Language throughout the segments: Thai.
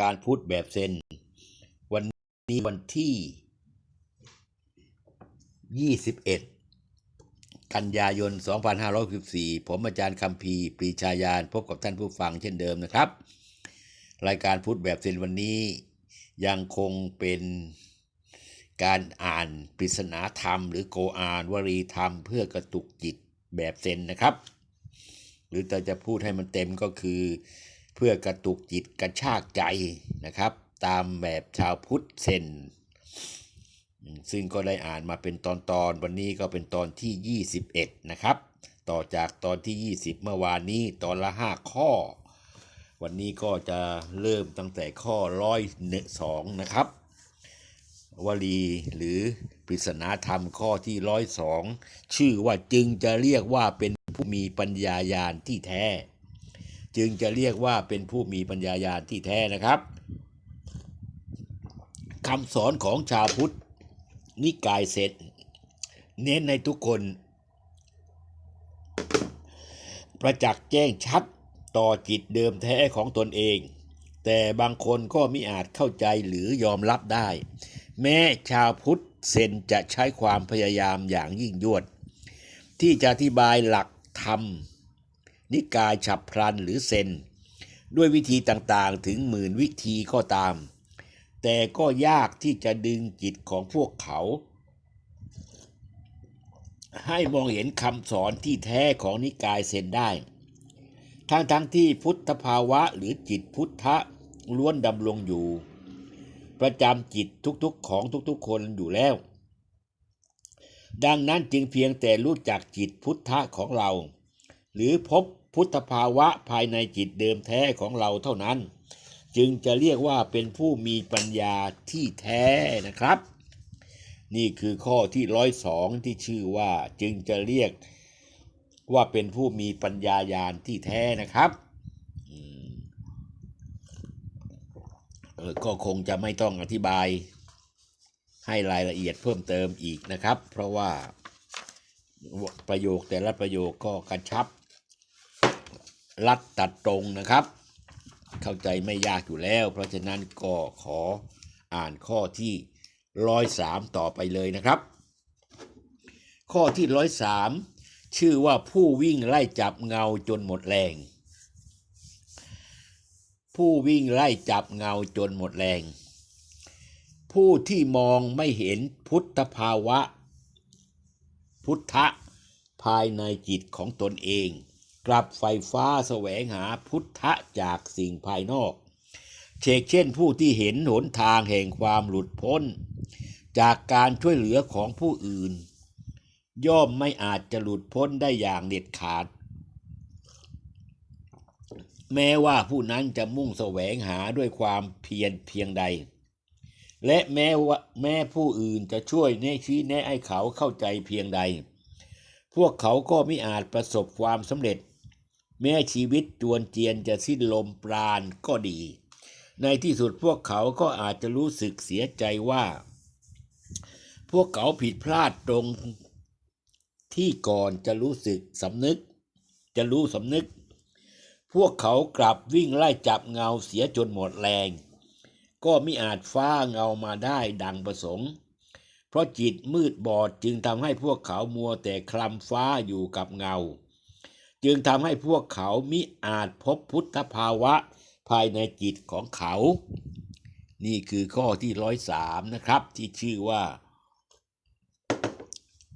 การพูดแบบเซน วันนี้วันที่ 21 กันยายน 2564 ผมอาจารย์คำพีปรีชายาน พบกับท่านผู้ฟังเช่นเดิมนะครับ รายการพูดแบบเซนวันนี้ยังคงเป็นการอ่านปริศนาธรรม หรือโกอานวรีธรรม เพื่อกระตุกจิตแบบเซนนะครับ หรือแต่จะพูดให้มันเต็มก็คือ เพื่อกระตุกจิตกระชากใจนะครับ ตามแบบชาวพุทธเซนซึ่งก็ได้อ่านมาเป็นตอนตอนวันนี้ก็เป็นตอนที่ 21 นะครับ ต่อจากตอนที่ 20 เมื่อวานนี้ตอนละ 5 ข้อ วันนี้ก็จะเริ่มตั้งแต่ข้อร้อยสองนะครับ วลีหรือปริศนาธรรมข้อที่ร้อยสองชื่อว่าจึงจะเรียกว่าเป็นผู้มีปัญญาญาณที่แท้ จึงจะเรียกว่าเป็นผู้มีปัญญาญาณที่แท้นะครับคำสอนของชาวพุทธ นิกายเสร็จ เน้นให้ทุกคน ประจักษ์แจ้งชัดต่อจิตเดิมแท้ของตนเอง แต่บางคนก็มิอาจเข้าใจหรือยอมรับได้ แม้ชาวพุทธเซนจะใช้ความพยายามอย่างยิ่งยวด ที่จะอธิบายหลักธรรม นิกายฉับพลันหรือเซน ด้วยวิธีต่างๆถึงหมื่นวิธีก็ตาม แต่ก็ยากที่จะดึงจิตของพวกเขา ให้มองเห็นคำสอนที่แท้ของนิกายเซนได้ ทั้งทั้งๆที่พุทธภาวะหรือจิตพุทธะล้วนดำรงอยู่ ประจำจิตทุกๆของทุกๆคนอยู่แล้วดังนั้นจึงเพียงแต่รู้จักจิตพุทธะของเรา หรือพบ พุทธภาวะภายในจิตเดิมแท้ของเราเท่านั้น จึงจะเรียกว่าเป็นผู้มีปัญญาที่แท้นะครับ นี่คือข้อที่ร้อยสองที่ชื่อว่าจึงจะเรียกว่าเป็นผู้มีปัญญาญาณที่แท้นะครับเออก็คงจะไม่ต้องอธิบายให้รายละเอียดเพิ่มเติมอีกนะครับ เพราะว่าประโยคแต่ละประโยคก็กระชับ รัดตัดตรงนะครับ เข้าใจไม่ยากอยู่แล้ว เพราะฉะนั้นก็ขออ่านข้อที่ร้อยสามต่อไปเลยนะครับ ข้อที่ร้อยสามชื่อว่าผู้วิ่งไล่จับเงาจนหมดแรง ผู้วิ่งไล่จับเงาจนหมดแรง ผู้ที่มองไม่เห็นพุทธภาวะ พุทธะภายในจิตของตนเอง กลับไฟฟ้าแสวงหาพุทธะจากสิ่งภายนอกเชกเช่นผู้ที่เห็นหนทางแห่งความหลุดพ้น จากการช่วยเหลือของผู้อื่น ย่อมไม่อาจจะหลุดพ้นได้อย่างเด็ดขาด แม้ว่าผู้นั้นจะมุ่งแสวงหาด้วยความเพียรเพียงใด และแม้ว่าแม้ผู้อื่นจะช่วยแนะชี้แนะให้เขาเข้าใจเพียงใด พวกเขาก็ไม่อาจประสบความสำเร็จ แม้ชีวิตจวนเจียนจะสิ้นลมปราณก็ดี ในที่สุดพวกเขาก็อาจจะรู้สึกเสียใจว่า พวกเขาผิดพลาดตรงที่ก่อนจะรู้สึกสำนึก จะรู้สำนึก พวกเขากลับวิ่งไล่จับเงาเสียจนหมดแรง ก็ไมิอาจฟ้าเงามาได้ดังประสงค์ เพราะจิตมืดบอดจึงทำให้พวกเขามัวแต่คลำฟ้าอยู่กับเงา จึงทำให้พวกเขามิอาจพบพุทธภาวะภายในจิตของเขา นี่คือข้อที่ร้อยสามนะครับ ที่ชื่อว่า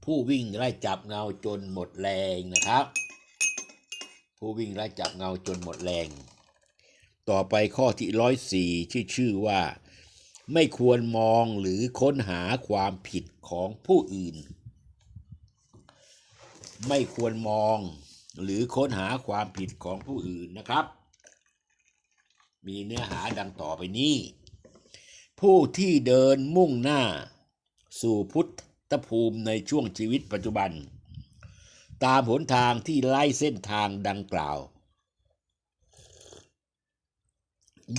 ผู้วิ่งไล่จับเงาจนหมดแรงนะครับ ผู้วิ่งไล่จับเงาจนหมดแรง ต่อไปข้อที่ร้อยสี่ชื่อชื่อว่า ไม่ควรมองหรือค้นหาความผิดของผู้อื่น ไม่ควรมอง หรือค้นหาความผิดของผู้อื่นนะครับ มีเนื้อหาดังต่อไปนี้ ผู้ที่เดินมุ่งหน้า สู่พุทธภูมิในช่วงชีวิตปัจจุบัน ตามหนทางที่ไล่เส้นทางดังกล่าว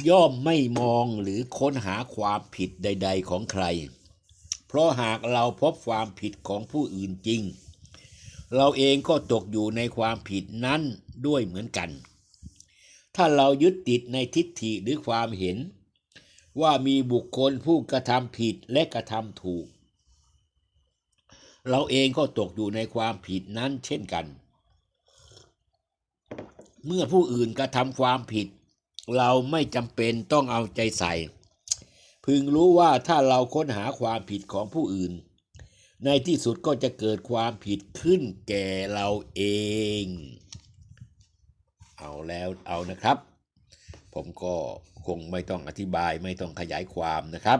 ย่อมไม่มองหรือค้นหาความผิดใด ๆของใคร เพราะหากเราพบความผิดของผู้อื่นจริง เราเองก็ตกอยู่ในความผิดนั้นด้วยเหมือนกัน ถ้าเรายึดติดในทิฏฐิหรือความเห็น ว่ามีบุคคลผู้กระทำผิดและกระทำถูก เราเองก็ตกอยู่ในความผิดนั้นเช่นกัน เมื่อผู้อื่นกระทำความผิด เราไม่จำเป็นต้องเอาใจใส่ พึงรู้ว่าถ้าเราค้นหาความผิดของผู้อื่น ในที่สุดก็จะเกิดความผิดขึ้นแก่เราเอง เอาแล้วเอานะครับ ผมก็คงไม่ต้องอธิบายไม่ต้องขยายความนะครับ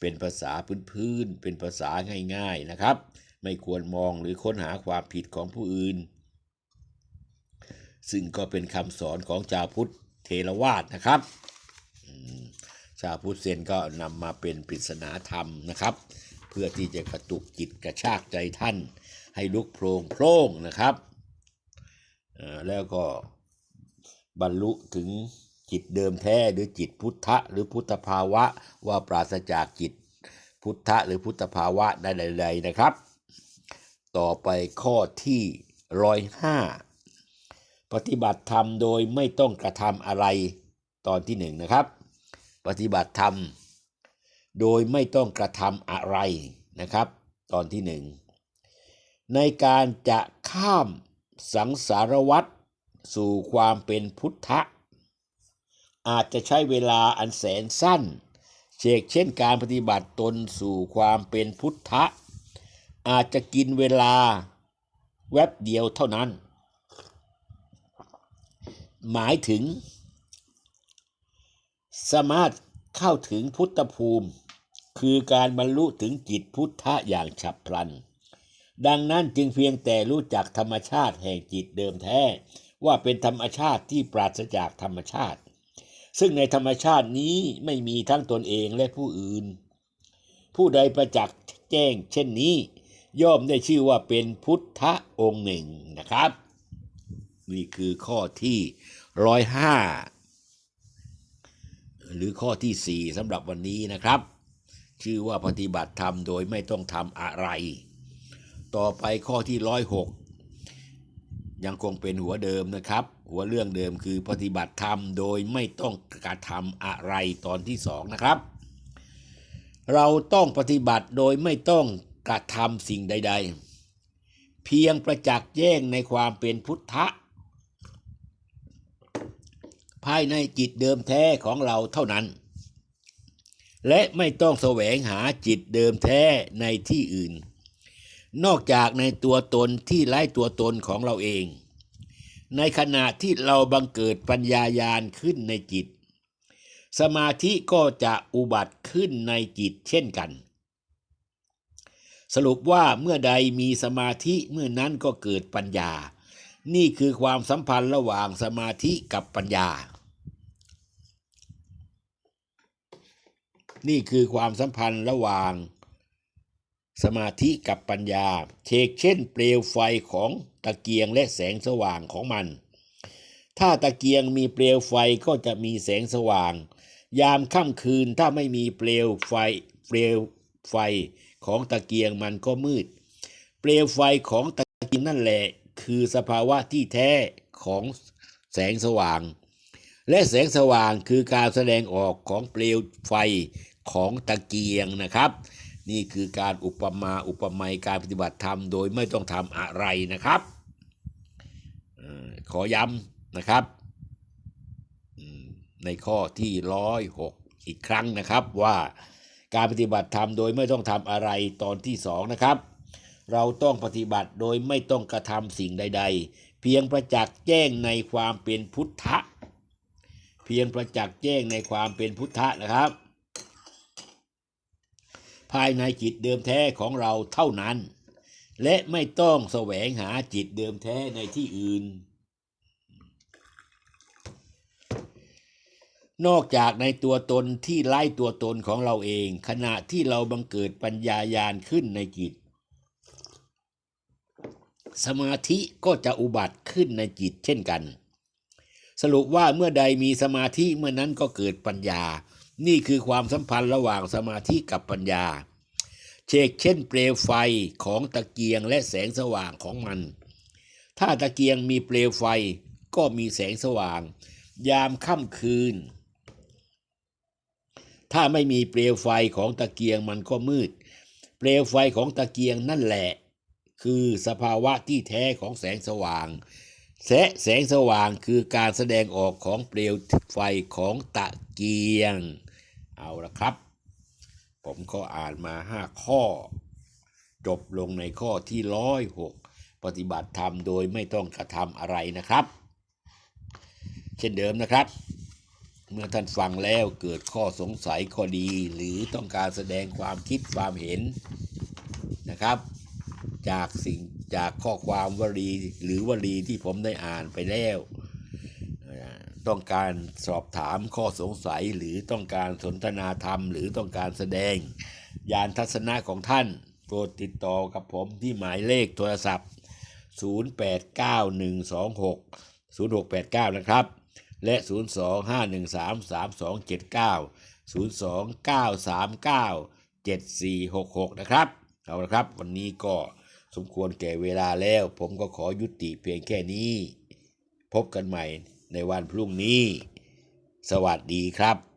เป็นภาษาพื้นๆเป็นภาษาง่ายๆนะครับ ไม่ควรมองหรือค้นหาความผิดของผู้อื่น ซึ่งก็เป็นคำสอนของชาวพุทธเทรวาสนะครับชาวพุทธเซนก็นำมาเป็นปริศนาธรรมนะครับ เพื่อที่จะกระตุกจิตกระชากใจท่าน ให้ลุกโพลงโพล่งนะครับแล้วก็บรรลุถึงจิตเดิมแท้หรือจิตพุทธะหรือพุทธภาวะว่าปราศจากจิตพุทธะหรือพุทธภาวะใดๆนะครับ ต่อไปข้อที่ร้อยห้าปฏิบัติธรรมโดยไม่ต้องกระทำอะไรตอนที่หนึ่งนะครับ ปฏิบัติธรรม โดยไม่ต้องกระทำอะไรนะครับ ตอนที่หนึ่งในการจะข้ามสังสารวัฏสู่ความเป็นพุทธะ อาจจะใช้เวลาอันแสนสั้นเชกเช่นการปฏิบัติตนสู่ความเป็นพุทธะ อาจจะกินเวลาแวบเดียวเท่านั้น หมายถึง สามารถเข้าถึงพุทธภูมิ คือการบรรลุถึงจิตพุทธะอย่างฉับพลัน ดังนั้นจึงเพียงแต่รู้จักธรรมชาติแห่งจิตเดิมแท้ ว่าเป็นธรรมชาติที่ปราศจากธรรมชาติ ซึ่งในธรรมชาตินี้ไม่มีทั้งตนเองและผู้อื่น ผู้ใดประจักษ์แจ้งเช่นนี้ ย่อมได้ชื่อว่าเป็นพุทธองค์หนึ่งนะครับ นี่คือข้อที่ร้อยห้าหรือข้อที่สี่สำหรับวันนี้นะครับ ชื่อว่าปฏิบัติธรรมโดยไม่ต้องทำอะไร ต่อไปข้อที่ร้อยหกยังคงเป็นหัวเดิมนะครับ หัวเรื่องเดิมคือปฏิบัติธรรมโดยไม่ต้องกระทำอะไรตอนที่สองนะครับ เราต้องปฏิบัติโดยไม่ต้องกระทำสิ่งใด ๆ เพียงประจักษ์แจ้งในความเป็นพุทธะภายในจิตเดิมแท้ของเราเท่านั้น และไม่ต้องแสวงหาจิตเดิมแท้ในที่อื่น นอกจากในตัวตนที่ไร้ตัวตนของเราเอง ในขณะที่เราบังเกิดปัญญายาณขึ้นในจิต สมาธิก็จะอุบัติขึ้นในจิตเช่นกัน สรุปว่าเมื่อใดมีสมาธิเมื่อนั้นก็เกิดปัญญา นี่คือความสัมพันธ์ระหว่างสมาธิกับปัญญา นี่คือความสัมพันธ์ระหว่าง สมาธิกับปัญญาเชกเช่น เปลวไฟของตะเกียงและแสงสว่างของมัน ถ้าตะเกียงมีเปลวไฟก็จะมีแสงสว่าง ยามค่ำคืนถ้าไม่มีเปลวไฟเปลวไฟของตะเกียงมันก็มืด เปลวไฟของตะเกียงนั่นแหละคือสภาวะที่แท้ของแสงสว่าง และแสงสว่างคือการแสดงออกของเปลวไฟ ของตะเกียงนะครับ นี่คือการอุปมาอุปไมยการปฏิบัติธรรมโดยไม่ต้องทำอะไรนะครับขอย้ำนะครับในข้อที่ร้อยหกอีกครั้งนะครับว่าการปฏิบัติธรรมโดยไม่ต้องทำอะไรตอนที่สองนะครับ เราต้องปฏิบัติโดยไม่ต้องกระทำสิ่งใด ๆ เพียงประจักษ์แจ้งในความเป็นพุทธะเพียงประจักษ์แจ้งในความเป็นพุทธะนะครับ ภายในจิตเดิมแท้ของเราเท่านั้น และไม่ต้องแสวงหาจิตเดิมแท้ในที่อื่น นอกจากในตัวตนที่ไล่ตัวตนของเราเอง ขณะที่เราบังเกิดปัญญายาณขึ้นในจิต สมาธิก็จะอุบัติขึ้นในจิตเช่นกัน สรุปว่าเมื่อใดมีสมาธิเมื่อนั้นก็เกิดปัญญา นี่คือความสัมพันธ์ระหว่างสมาธิกับปัญญา เชกเช่น เปลวไฟของตะเกียงและแสงสว่างของมัน ถ้าตะเกียงมีเปลวไฟก็มีแสงสว่าง ยามค่ำคืน ถ้าไม่มีเปลวไฟของตะเกียงมันก็มืด เปลวไฟของตะเกียงนั่นแหละ คือสภาวะที่แท้ของแสงสว่าง แสแสงสว่างคือการแสดงออกของเปลวไฟของตะเกียง เอาละครับ ผมก็อ่านมาห้าข้อ จบลงในข้อที่ร้อยหกปฏิบัติธรรมโดยไม่ต้องกระทำอะไรนะครับ เช่นเดิมนะครับ เมื่อท่านฟังแล้วเกิดข้อสงสัยข้อดี หรือต้องการแสดงความคิดความเห็นนะครับ จากสิ่ง จากข้อความวลีหรือวลีที่ผมได้อ่านไปแล้ว ต้องการสอบถามข้อสงสัยหรือต้องการสนทนาธรรม หรือต้องการแสดง ยานทัศนะของท่าน โปรดติดต่อกับผมที่หมายเลขโทรศัพท์ 089126 0689 นะครับ และ 025133279 029397466 นะครับ เอาละครับ วันนี้ก็ สมควรแก่เวลาแล้ว ผมก็ขอยุติเพียงแค่นี้ พบกันใหม่ในวันพรุ่งนี้ สวัสดีครับ